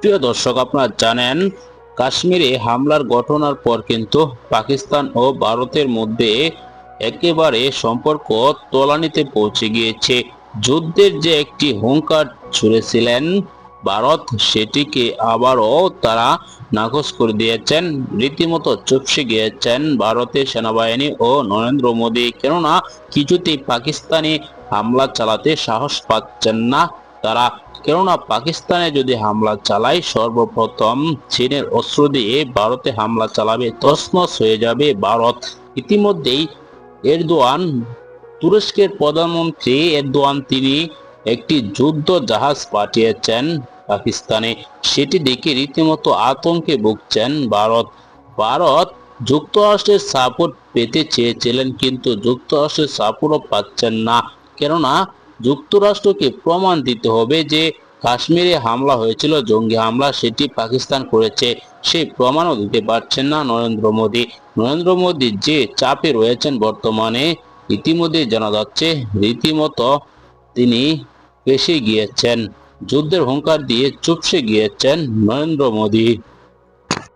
প্রিয় দর্শক, আপনারা জানেন, কাশ্মীরে হামলার ঘটনার পর কিন্তু পাকিস্তান ও ভারতের মধ্যে একেবারে সম্পর্ক তলানিতে পৌঁছে গিয়েছে। যুদ্ধের যে একটি হুঙ্কার ছুড়েছিলেন ভারত, সেটিকে আবারও তারা নাকচ করে দিয়েছেন। রীতিমতো চুপসে গিয়েছেন ভারতের সেনাবাহিনী ও নরেন্দ্র মোদী। কেননা, কিছুতেই পাকিস্তানি হামলা চালাতে সাহস পাচ্ছেন না। তারা, কেননা পাকিস্তানে যদি হামলা চালায়, সর্বপ্রথম চীনের অস্ত্র দিয়ে ভারতে হামলা চালাবে তসমস হয়ে যাবে ভারত। ইতিমধ্যেই এরদোয়ান, তুরস্কের প্রধানমন্ত্রী এরদোয়ান, তিনি একটি যুদ্ধ জাহাজ পাঠিয়েছেন পাকিস্তানে। সেটি দেখে রীতিমতো আতঙ্কে ভুগছেন ভারত। ভারত যুক্তরাষ্ট্রের সাপোর্ট পেতে চেয়েছিলেন, কিন্তু যুক্তরাষ্ট্রের সাপোর্টও পাচ্ছেন না। কেননা যুক্তরাষ্ট্রকে প্রমাণ দিতে হবে যে কাশ্মীরে হামলা হয়েছিল, জঙ্গি হামলা, সেটি পাকিস্তান করেছে। সেই প্রমাণও দিতে পারছেন না নরেন্দ্র মোদী। নরেন্দ্র মোদী যে চাপে রয়েছেন বর্তমানে ইতিমধ্যে জানা যাচ্ছে, রীতিমতো তিনি পেশে গিয়েছেন। যুদ্ধের হুঙ্কার দিয়ে চুপসে গিয়েছেন নরেন্দ্র মোদী।